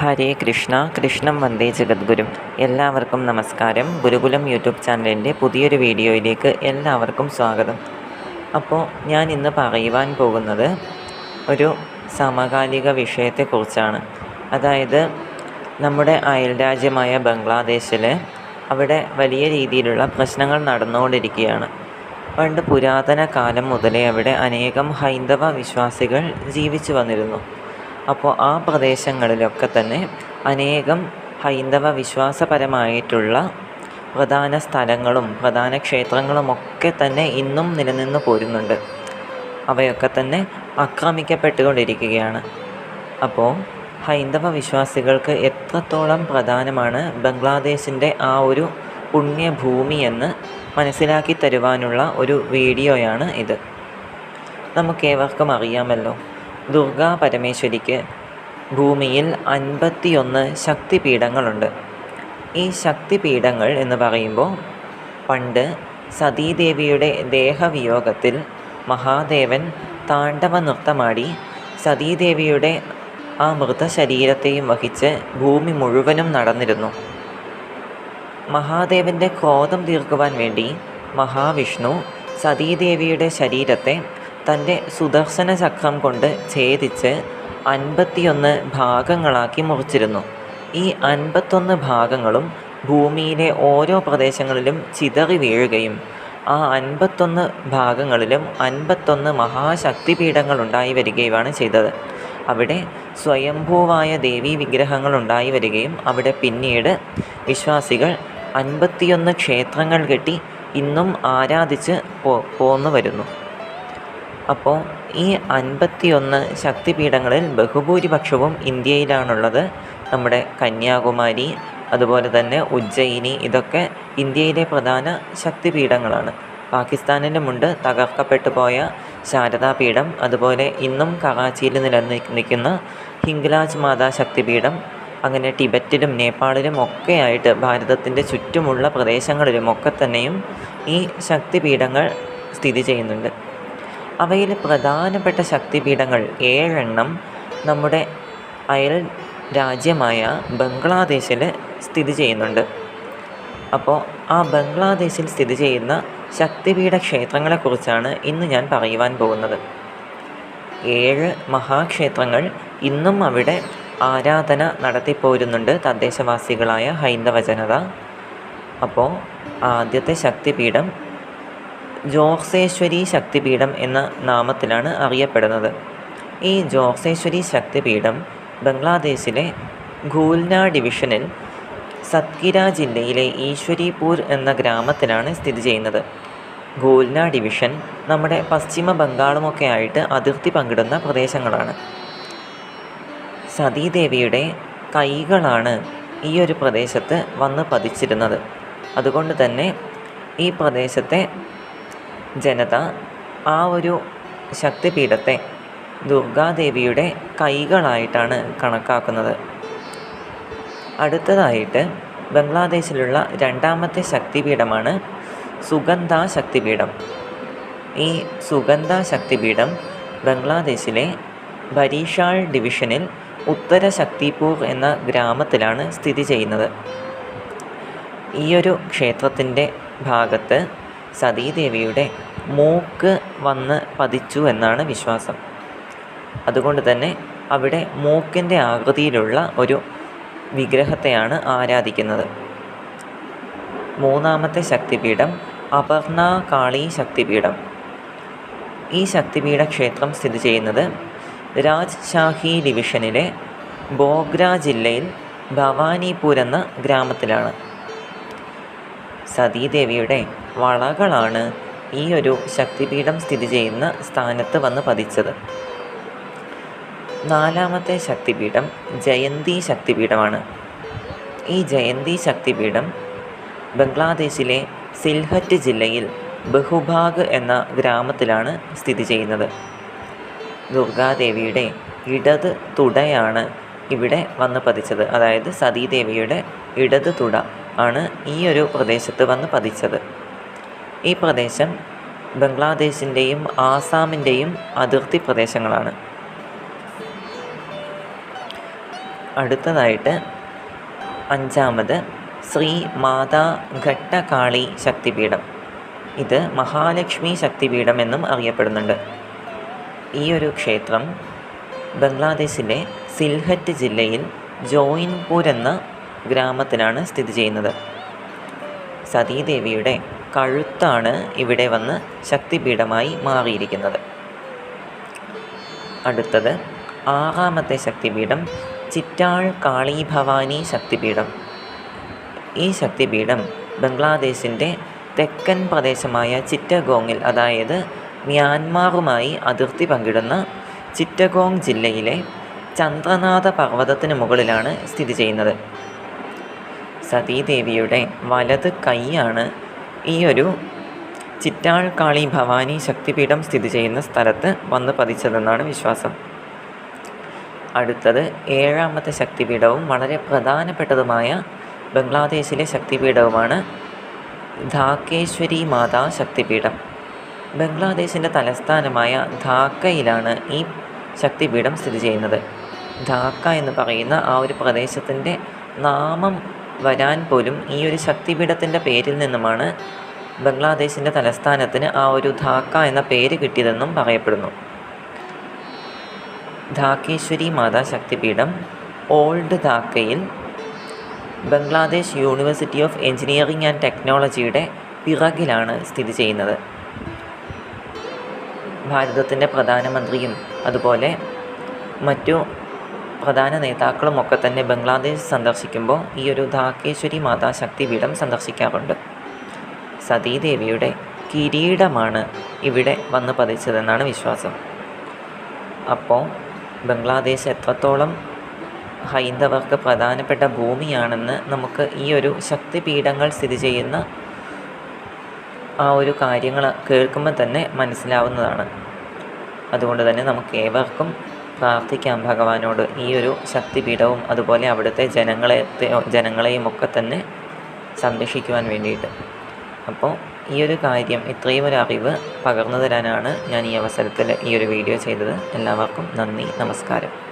ഹരേ കൃഷ്ണ കൃഷ്ണം വന്ദേ ജഗദ്ഗുരും. എല്ലാവർക്കും നമസ്കാരം. ഗുരുകുലം യൂട്യൂബ് ചാനലിന്റെ പുതിയൊരു വീഡിയോയിലേക്ക് എല്ലാവർക്കും സ്വാഗതം. അപ്പോൾ ഞാൻ ഇന്ന് പറയുവാൻ പോകുന്നത് ഒരു സമകാലിക വിഷയത്തെക്കുറിച്ചാണ്. അതായത് നമ്മുടെ അയൽ രാജ്യമായ ബംഗ്ലാദേശിൽ അവിടെ വലിയ രീതിയിലുള്ള പ്രശ്നങ്ങൾ നടന്നുകൊണ്ടിരിക്കുകയാണ്. പണ്ട് പുരാതന കാലം മുതലേ അവിടെ അനേകം ഹൈന്ദവ വിശ്വാസികൾ ജീവിച്ചു വന്നിരുന്നു. അപ്പോൾ ആ പ്രദേശങ്ങളിലൊക്കെ തന്നെ അനേകം ഹൈന്ദവ വിശ്വാസപരമായിട്ടുള്ള പ്രധാന സ്ഥലങ്ങളും പ്രധാന ക്ഷേത്രങ്ങളുമൊക്കെ തന്നെ ഇന്നും നിലനിന്ന് പോരുന്നുണ്ട്. അവയൊക്കെ തന്നെ ആക്രമിക്കപ്പെട്ടുകൊണ്ടിരിക്കുകയാണ്. അപ്പോൾ ഹൈന്ദവ വിശ്വാസികൾക്ക് എത്രത്തോളം പ്രധാനമാണ് ബംഗ്ലാദേശിന്റെ ആ ഒരു പുണ്യഭൂമി എന്ന് മനസ്സിലാക്കി തരുവാനുള്ള ഒരു വീഡിയോയാണ് ഇത്. നമുക്കേവർക്കും അറിയാമല്ലോ. ദുർഗാ പരമേശ്വരിക്ക് ഭൂമിയിൽ അൻപത്തിയൊന്ന് ശക്തിപീഠങ്ങളുണ്ട്. ഈ ശക്തിപീഠങ്ങൾ എന്ന് പറയുമ്പോൾ പണ്ട് സതീദേവിയുടെ ദേഹവിയോഗത്തിൽ മഹാദേവൻ താണ്ഡവ നൃത്തമാടി സതീദേവിയുടെ ആ മൃതശരീരത്തെയും വഹിച്ച് ഭൂമി മുഴുവനും നടന്നിരുന്നു. മഹാദേവന്റെ ക്രോധം തീർക്കുവാൻ വേണ്ടി മഹാവിഷ്ണു സതീദേവിയുടെ ശരീരത്തെ തന്റെ സുദർശന ചക്രം കൊണ്ട് ഛേദിച്ച് അൻപത്തിയൊന്ന് ഭാഗങ്ങളാക്കി മുറിച്ചിരുന്നു. ഈ അൻപത്തൊന്ന് ഭാഗങ്ങളും ഭൂമിയിലെ ഓരോ പ്രദേശങ്ങളിലും ചിതറി വീഴുകയും ആ അൻപത്തൊന്ന് ഭാഗങ്ങളിലും അൻപത്തൊന്ന് മഹാശക്തിപീഠങ്ങൾ ഉണ്ടായി വരികയുമാണ് ചെയ്തത്. അവിടെ സ്വയംഭൂവായ ദേവീ വിഗ്രഹങ്ങൾ ഉണ്ടായി വരികയും അവിടെ പിന്നീട് വിശ്വാസികൾ അൻപത്തിയൊന്ന് ക്ഷേത്രങ്ങൾ കെട്ടി ഇന്നും ആരാധിച്ച് പോ പോന്നു വരുന്നു അപ്പോൾ ഈ അൻപത്തിയൊന്ന് ശക്തിപീഠങ്ങളിൽ ബഹുഭൂരിപക്ഷവും ഇന്ത്യയിലാണുള്ളത്. നമ്മുടെ കന്യാകുമാരി അതുപോലെ തന്നെ ഉജ്ജയിനി ഇതൊക്കെ ഇന്ത്യയിലെ പ്രധാന ശക്തിപീഠങ്ങളാണ്. പാകിസ്ഥാനിലുമുണ്ട് തകർക്കപ്പെട്ടു പോയ ശാരദാപീഠം അതുപോലെ ഇന്നും കറാച്ചിയിൽ നിലനിൽക്കുന്ന ഹിംഗ്ലാജ് മാതാ ശക്തിപീഠം അങ്ങനെ ടിബറ്റിലും നേപ്പാളിലും ഒക്കെ ആയിട്ട് ഭാരതത്തിന്റെ ചുറ്റുമുള്ള പ്രദേശങ്ങളിലുമൊക്കെ തന്നെയും ഈ ശക്തിപീഠങ്ങൾ സ്ഥിതി ചെയ്യുന്നുണ്ട്. അവയിൽ പ്രധാനപ്പെട്ട ശക്തിപീഠങ്ങൾ ഏഴെണ്ണം നമ്മുടെ അയൽ രാജ്യമായ ബംഗ്ലാദേശിൽ സ്ഥിതി ചെയ്യുന്നുണ്ട്. അപ്പോൾ ആ ബംഗ്ലാദേശിൽ സ്ഥിതി ചെയ്യുന്ന ശക്തിപീഠ ക്ഷേത്രങ്ങളെക്കുറിച്ചാണ് ഇന്ന് ഞാൻ പറയുവാൻ പോകുന്നത്. ഏഴ് മഹാക്ഷേത്രങ്ങൾ ഇന്നും അവിടെ ആരാധന നടത്തിപ്പോരുന്നുണ്ട് തദ്ദേശവാസികളായ ഹൈന്ദവ ജനത അപ്പോൾ ആദ്യത്തെ ശക്തിപീഠം ജോർസേശ്വരി ശക്തിപീഠം എന്ന നാമത്തിലാണ് അറിയപ്പെടുന്നത്. ഈ ജോർസേശ്വരി ശക്തിപീഠം ബംഗ്ലാദേശിലെ ഖൂൽന ഡിവിഷനിൽ സത്കിര ജില്ലയിലെ ഈശ്വരിപൂർ എന്ന ഗ്രാമത്തിലാണ് സ്ഥിതി ചെയ്യുന്നത്. ഖൂൽന ഡിവിഷൻ നമ്മുടെ പശ്ചിമ ബംഗാളുമൊക്കെ ആയിട്ട് അതിർത്തി പങ്കിടുന്ന പ്രദേശങ്ങളാണ്. സതീദേവിയുടെ കൈകളാണ് ഈ ഒരു പ്രദേശത്ത് വന്ന് പതിച്ചിരുന്നത്. അതുകൊണ്ട് തന്നെ ഈ പ്രദേശത്തെ ജനത ആ ഒരു ശക്തിപീഠത്തെ ദുർഗാദേവിയുടെ കൈകളായിട്ടാണ് കണക്കാക്കുന്നത്. അടുത്തതായിട്ട് ബംഗ്ലാദേശിലുള്ള രണ്ടാമത്തെ ശക്തിപീഠമാണ് സുഗന്ധ ശക്തിപീഠം. ഈ സുഗന്ധ ശക്തിപീഠം ബംഗ്ലാദേശിലെ ബരീഷാൾ ഡിവിഷനിൽ ഉത്തര ശക്തിപൂർ എന്ന ഗ്രാമത്തിലാണ് സ്ഥിതി ചെയ്യുന്നത്. ഈയൊരു ക്ഷേത്രത്തിന്റെ ഭാഗത്ത് സതീദേവിയുടെ മൂക്ക് വന്ന് പതിച്ചു എന്നാണ് വിശ്വാസം. അതുകൊണ്ട് തന്നെ അവിടെ മൂക്കിന്റെ ആകൃതിയിലുള്ള ഒരു വിഗ്രഹത്തെയാണ് ആരാധിക്കുന്നത്. മൂന്നാമത്തെ ശക്തിപീഠം അപർണ കാളി ശക്തിപീഠം. ഈ ശക്തിപീഠ ക്ഷേത്രം സ്ഥിതി ചെയ്യുന്നത് രാജ്ഷാഹി ഡിവിഷനിലെ ബോഗ്ര ജില്ലയിൽ ഭവാനിപൂർ എന്ന ഗ്രാമത്തിലാണ്. സതീദേവിയുടെ വളകളാണ് ഈ ഒരു ശക്തിപീഠം സ്ഥിതി ചെയ്യുന്ന സ്ഥാനത്ത് വന്ന് പതിച്ചത്. നാലാമത്തെ ശക്തിപീഠം ജയന്തി ശക്തിപീഠമാണ്. ഈ ജയന്തി ശക്തിപീഠം ബംഗ്ലാദേശിലെ സിൽഹറ്റ് ജില്ലയിൽ ബഹുഭാഗ് എന്ന ഗ്രാമത്തിലാണ് സ്ഥിതി ചെയ്യുന്നത്. ദുർഗാദേവിയുടെ ഇടത് തുടയാണ് ഇവിടെ വന്ന് പതിച്ചത്. അതായത് സതീദേവിയുടെ ഇടത് തുട ആണ് ഈ ഒരു പ്രദേശത്ത് വന്ന് പതിച്ചത്. ഈ പ്രദേശം ബംഗ്ലാദേശിന്റെയും ആസാമിന്റെയും അതിർത്തി പ്രദേശങ്ങളാണ്. അടുത്തതായിട്ട് അഞ്ചാമത് ശ്രീ മാതാ ഘട്ടകാളി ശക്തിപീഠം. ഇത് മഹാലക്ഷ്മി ശക്തിപീഠം എന്നും അറിയപ്പെടുന്നുണ്ട്. ഈ ഒരു ക്ഷേത്രം ബംഗ്ലാദേശിലെ സിൽഹറ്റ് ജില്ലയിൽ ജോയിൻപൂർ എന്ന ഗ്രാമത്തിലാണ് സ്ഥിതി ചെയ്യുന്നത്. സതീദേവിയുടെ കഴുത്താണ് ഇവിടെ വന്ന് ശക്തിപീഠമായി മാറിയിരിക്കുന്നത്. അടുത്തത് ആറാമത്തെ ശക്തിപീഠം ചിറ്റാൾ കാളി ഭവാനി ശക്തിപീഠം. ഈ ശക്തിപീഠം ബംഗ്ലാദേശിന്റെ തെക്കൻ പ്രദേശമായ ചിറ്റഗോങ്ങിൽ അതായത് മ്യാൻമാറുമായി അതിർത്തി പങ്കിടുന്ന ചിറ്റഗോങ് ജില്ലയിലെ ചന്ദ്രനാഥ പർവതത്തിന് മുകളിലാണ് സ്ഥിതി ചെയ്യുന്നത്. സതീദേവിയുടെ വലത് കൈയാണ് ഈ ഒരു ചിറ്റാൾ കാളി ഭവാനി ശക്തിപീഠം സ്ഥിതി ചെയ്യുന്ന സ്ഥലത്ത് വന്ന് പതിച്ചതെന്നാണ് വിശ്വാസം. അടുത്തത് ഏഴാമത്തെ ശക്തിപീഠവും വളരെ പ്രധാനപ്പെട്ടതുമായ ബംഗ്ലാദേശിലെ ശക്തിപീഠവുമാണ് ധാക്കേശ്വരി മാതാ ശക്തിപീഠം. ബംഗ്ലാദേശിന്റെ തലസ്ഥാനമായ ധാക്കയിലാണ് ഈ ശക്തിപീഠം സ്ഥിതി ചെയ്യുന്നത്. ധാക്ക എന്ന് പറയുന്ന ആ ഒരു പ്രദേശത്തിന്റെ നാമം വരാൻ പോലും ഈ ഒരു ശക്തിപീഠത്തിന്റെ പേരിൽ നിന്നുമാണ് ബംഗ്ലാദേശിന്റെ തലസ്ഥാനത്തിന് ആ ഒരു ധാക്ക എന്ന പേര് കിട്ടിയതെന്നും പറയപ്പെടുന്നു. ധാക്കേശ്വരി മാതാ ശക്തിപീഠം old ധാക്കയിൽ Bangladesh university of engineering and ടെക്നോളജിയുടെ പിറകിലാണ് സ്ഥിതി ചെയ്യുന്നത്. ഭാരതത്തിന്റെ പ്രധാനമന്ത്രിയും അതുപോലെ മറ്റു പ്രധാന നേതാക്കളും ഒക്കെ തന്നെ ബംഗ്ലാദേശ് സന്ദർശിക്കുമ്പോൾ ഈ ഒരു ധാക്കേശ്വരി മാതാ ശക്തിപീഠം സന്ദർശിക്കാറുണ്ട്. സതീദേവിയുടെ കിരീടമാണ് ഇവിടെ വന്ന് പതിച്ചതെന്നാണ് വിശ്വാസം. അപ്പോൾ ബംഗ്ലാദേശ് എത്രത്തോളം ഹൈന്ദവർക്ക് പ്രധാനപ്പെട്ട ഭൂമിയാണെന്ന് നമുക്ക് ഈ ഒരു ശക്തിപീഠങ്ങൾ സ്ഥിതി ചെയ്യുന്ന ആ ഒരു കാര്യങ്ങൾ കേൾക്കുമ്പോൾ തന്നെ മനസ്സിലാവുന്നതാണ്. അതുകൊണ്ട് തന്നെ നമുക്ക് ഏവർക്കും പ്രാർത്ഥിക്കാം ഭഗവാനോട്. ഈ ഒരു ശക്തിപീഠവും അതുപോലെ അവിടുത്തെ ജനങ്ങളെ ജനങ്ങളെയും ഒക്കെ തന്നെ സംരക്ഷിക്കുവാൻ വേണ്ടിയിട്ട്. അപ്പോൾ ഈ ഒരു കാര്യം ഇത്രയും ഒരു അറിവ് പകർന്നു തരാനാണ് ഞാൻ ഈ അവസരത്തിൽ ഈ ഒരു വീഡിയോ ചെയ്തത്. എല്ലാവർക്കും നന്ദി നമസ്കാരം.